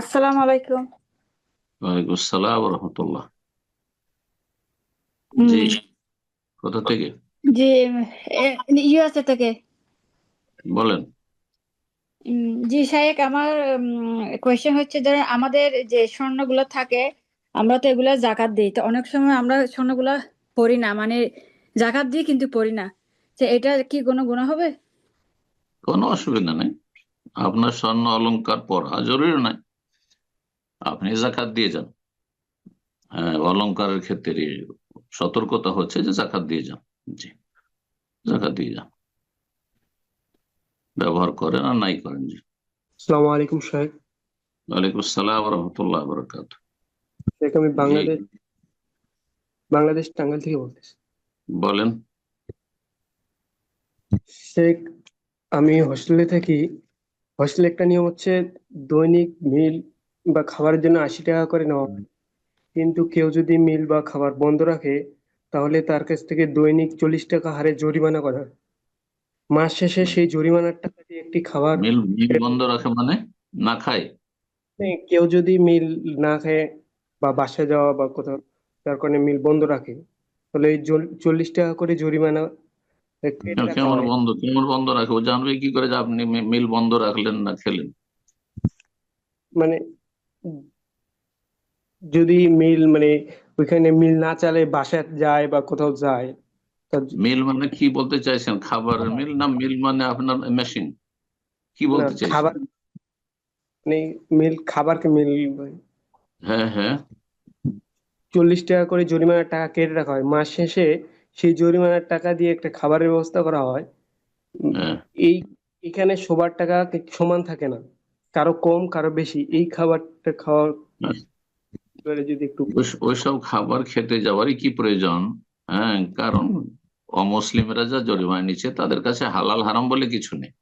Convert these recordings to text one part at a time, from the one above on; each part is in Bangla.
আসসালামু আলাইকুম। ওয়ালাইকুম আসসালাম রহমতুল্লাহ। জি কোথা থেকে? জি ইউএসএ থেকে। বলেন। জি শায়েক আমার কোয়েশ্চেন হচ্ছে ধরেন আমাদের যে স্বর্ণগুলো থাকে আমরা তো এগুলা জাকাত দিই। তো অনেক সময় আমরা স্বর্ণগুলা পড়ি না মানে জাকাত দিই কিন্তু পড়ি না। তো এটা কি কোনো গুনাহ হবে? কোনো অসুবিধা নেই। আপনার স্বর্ণ অলংকার পরা জরুরি নাই আপনি জাকাত দিয়ে যান। হ্যাঁ অলংকারের ক্ষেত্রে সতর্কতা হচ্ছে যে জাকাত দিয়ে যান। জি জাকাত দিয়ে যান। ব্যবহার করেন আর নাই করেন জি। আসসালামু আলাইকুম শাহেক ওয়ালাইকুম আসসালাম রহমতুল্লাহ বরকাত শেখ আমি বাংলাদেশ বাংলাদেশ টাঙ্গাইল থেকে বলতেছি। বলেন। শেখ আমি হস্টেলে থাকি। হস্টেলে একটা নিয়ম হচ্ছে দৈনিক মিল বা খাবারের জন্য আশি টাকা করে নেওয়া হয় কিন্তু কেউ যদি মিল বা খাবার বন্ধ রাখে তাহলে তার কাছ থেকে দৈনিক চল্লিশ টাকা হারে জরিমানা করা হয়। মাস শেষে সেই জরিমানার টাকা দিয়ে একটি খাবার মিল মিল বন্ধ রাখে মানে? না খায়? কেউ যদি মিল না খায় বা বাসায় যাওয়া বা কোথাও তার কারণে মিল বন্ধ রাখে তাহলে এই চল্লিশ টাকা করে জরিমানা কেমন বন্ধ কেমন বন্ধ রাখে? ও জানবে কি করে যে আপনি মিল বন্ধ রাখলেন না খেলেন। মানে যদি মিল মানে ওইখানে মিল না চালে বাসায় যায় বা কোথাও যায় মিল মানে কি বলতে চাইছেন? খাবারের মিল না মিল মানে আপনার মেশিন কি বলতে চাইছেন? খাবার মানে মিল খাবারকে মিল হ্যাঁ হ্যাঁ। চল্লিশ টাকা করে জরিমানার টাকা কেটে রাখা হয়। মাস শেষে সেই জরিমানার টাকা দিয়ে একটা খাবারের ব্যবস্থা করা হয়। হ্যাঁ। এই এখানে সবার টাকা সমান থাকে না। কারও কম কারও বেশি এই খাবারটা খাওয়ার। যদি একটু ওইসব খাবার খেতে যাওয়ারই কি প্রয়োজন? হ্যাঁ কারণ অমুসলিমরা যা জরিমানা নিচ্ছে তাদের কাছে হালাল হারাম বলে কিছু নেই।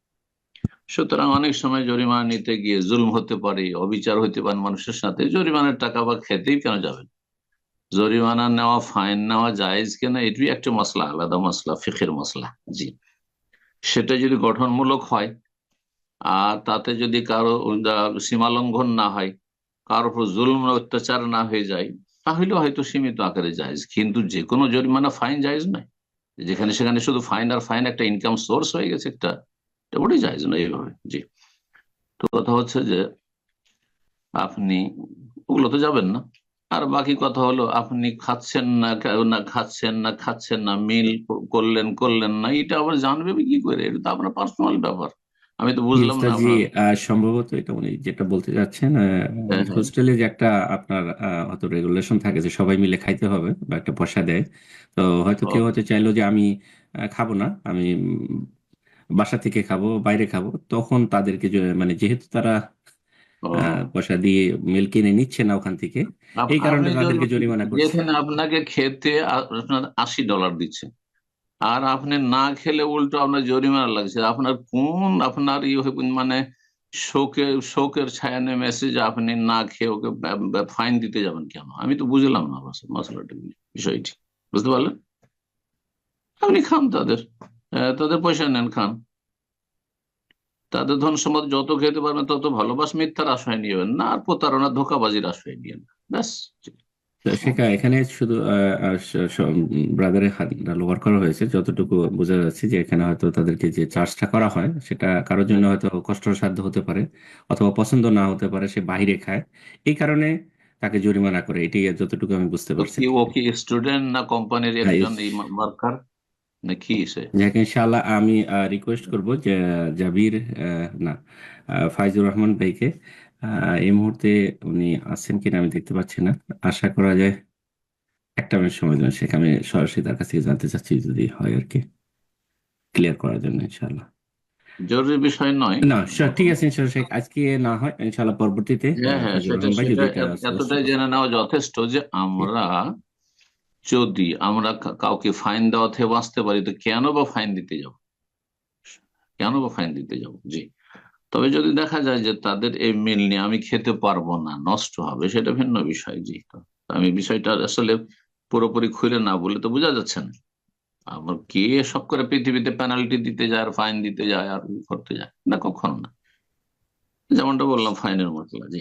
সুতরাং অনেক সময় জরিমানা নিতে গিয়ে জুলম হতে পারে অবিচার হতে পারে মানুষের সাথে জরিমানার টাকা বা খেতেই কেন যাবেন জরিমানা নেওয়া ফাইন নেওয়া জায়েজ কিনা এটি একটা মশলা আলাদা মশলা ফিখের মশলা জি। সেটা যদি গঠনমূলক হয় আর তাতে যদি কারও সীমা লঙ্ঘন না হয় কারোর উপর জুলম অত্যাচার না হয়ে যায় তাহলে হয়তো সীমিত আকারে জায়েজ। কিন্তু যে কোনো জরিমানা ফাইন জায়েজ নয়। যেখানে সেখানে শুধু ফাইন আর ফাইন একটা ইনকাম সোর্স হয়ে গেছে একটা ওটাই জায়েজ নয় এইভাবে। জি। তো কথা হচ্ছে যে, আপনি, ওগুলো তো যাবেন না। আর বাকি কথা হলো, আপনি খাচ্ছেন না না খাচ্ছেন না খাচ্ছেন না, মিল করলেন করলেন না, এটা আবার জানবে কি করে? এটা তো আপনার পার্সোনাল ব্যাপার। আমি তো বুঝলাম না জি আপনার সম্ভবত এটা উনি যেটা বলতে যাচ্ছেন হ্যাঁ, হ্যাঁ। হোস্টেলে যে একটা আপনার হয়তো রেগুলেশন থাকে যে সবাই মিলে খাইতে হবে বা একটা পয়সা দেয় তো হয়তো কেউ হয়তো চাইলো যে আমি খাব না আমি বাসা থেকে খাব বাইরে খাব তখন তাদেরকে যে- মানে যেহেতু তারা ও। আহ, পয়সা দিয়ে মিল কিনে নিচ্ছে না ওখান থেকে আপ- এই কারণে আপনি তাদেরকে জরিমানা করছে যেখানে আপনাকে খেতে আ- আপনার আশি ডলার দিচ্ছে আর আপনি না খেলে উল্টো আপনার জরিমানা লাগছে। আপনার কোন আপনার ইয়ে মানে শোকের শোকের ছায়া নেমে এসে যে আপনি না খেয়ে ওকে ফাইন দিতে যাবেন কেন? আমি তো বুঝলাম না মশ- মশলাটা, বিষয়টি। বুঝতে পারলেন? আপনি খান তাদের। তাদের পয়সা নেন, খান। তাদের ধন সম্পদ যত খেতে পারবেন তত ভালোবাস মিথ্যার আশ্রয় নিয়েবেন না, আর প্রতারণা ধোকাবাজির আশ্রয় নিয়েন ব্যাস সেটা এখানে শুধু ব্রাদারের হাত লোয়ার করা হয়েছে। যতটুকু বোঝা যাচ্ছে যে এখানে হয়তো তাদেরকে যে চার্জটা করা হয় সেটা কারোর জন্য হয়তো কষ্টসাধ্য হতে পারে অথবা পছন্দ না হতে পারে সে বাহিরে খায়। এই কারণে তাকে জরিমানা করে। এটি যতটুকু আমি বুঝতে পারছি। ও কি স্টুডেন্ট না কোম্পানির হ্যাঁ, একজন ওয়ার্কার না কি সে যাক ইনশাআল্লাহ আমি রিকোয়েস্ট করব যে জাবির না ফাইজুর রহমান ভাইকে এই মুহূর্তে উনি আছেন কিনা আমি দেখতে পাচ্ছি না। আশা করা যায় একটা মিনিট সময় দেন শেখ আমি সরাসরি তার কাছ থেকে জানতে চাচ্ছি যদি হয় আর কি। ক্লিয়ার করার জন্য ইনশাআল্লাহ। জরুরি বিষয় নয়। না ঠিক আছে ইনশাআল্লাহ শেখ আজকে না হয় ইনশাআল্লাহ পরবর্তীতে হ্যাঁ হ্যাঁ সেটা এতটাই জেনে নেওয়া যথেষ্ট যে আমরা যদি আমরা কাউকে ফাইন দেওয়া থেকে বাঁচতে পারি, তো কেন বা ফাইন দিতে যাব? কেন বা ফাইন দিতে যাব? জি। তবে যদি দেখা যায় যে তাদের এই মিল নিয়ে আমি খেতে পারব না, নষ্ট হবে, সেটা ভিন্ন বিষয়, জি। আমি বিষয়টা আসলে পুরোপুরি খুলে না বলে তো বোঝা যাচ্ছে না। আবার কে সব করে পৃথিবীতে পেনাল্টি দিতে যায়, আর ফাইন দিতে যায়, আর করতে যায়? না, কখনো না। যেমনটা বললাম ফাইনের মতলা জি।